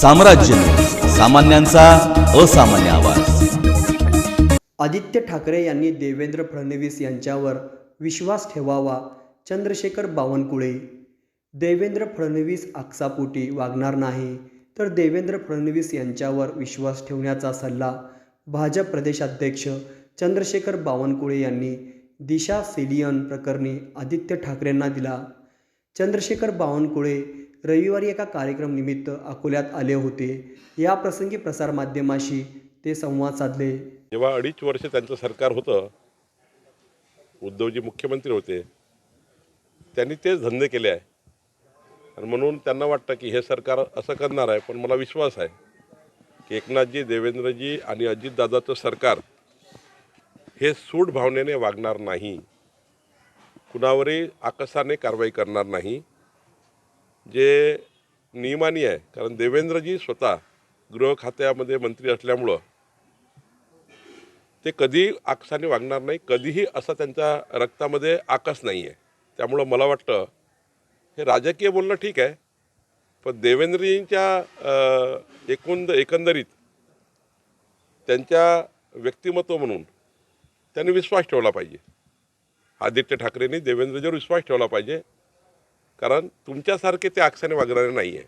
साम्राज्य. सामान्यांचा असामान्य आवाज. आदित्य ठाकरे यांनी देवेंद्र फडणवीस यांच्यावर विश्वास ठेवावा चंद्रशेखर बावनकुळे. देवेंद्र फडणवीस आक्सापोटी वागणार नाही तर देवेंद्र फडणवीस यांच्यावर विश्वास ठेवण्याचा सल्ला भाजप प्रदेशाध्यक्ष चंद्रशेखर बावनकुळे यांनी दिशा सेलियन प्रकरणी आदित्य ठाकरेंना दिला. चंद्रशेखर बावनकुळे रविवारी एका कार्यक्रमनिमित्त अकोल्यात आले होते. या प्रसंगी प्रसारमाध्यमाशी ते संवाद साधले. जेव्हा अडीच वर्ष त्यांचं सरकार होतं उद्धवजी मुख्यमंत्री होते त्यांनी तेच धंदे केले आहे. आणि म्हणून त्यांना वाटतं की हे सरकार असं करणार आहे पण मला विश्वास आहे की एकनाथजी देवेंद्रजी आणि अजितदादाचं सरकार हे सूड भावनेने वागणार नाही. कुणावरही आकसाने कारवाई करणार नाही. जे नियमानी आहे कारण देवेंद्रजी स्वतः गृह खात्यामध्ये मंत्री असल्यामुळं ते कधी आकसाने वागणार नाही कधीही असा त्यांच्या रक्तामध्ये आकस नाही आहे त्यामुळं मला वाटतं हे राजकीय बोलणं ठीक आहे पण देवेंद्रजींच्या एकूण एकंदरीत त्यांच्या व्यक्तिमत्व म्हणून त्यांनी विश्वास ठेवला पाहिजे. आदित्य ठाकरेंनी देवेंद्रजीवर विश्वास ठेवला पाहिजे. कारण तुमच्यासारखे ते अक्षाने वागणारे नाही आहे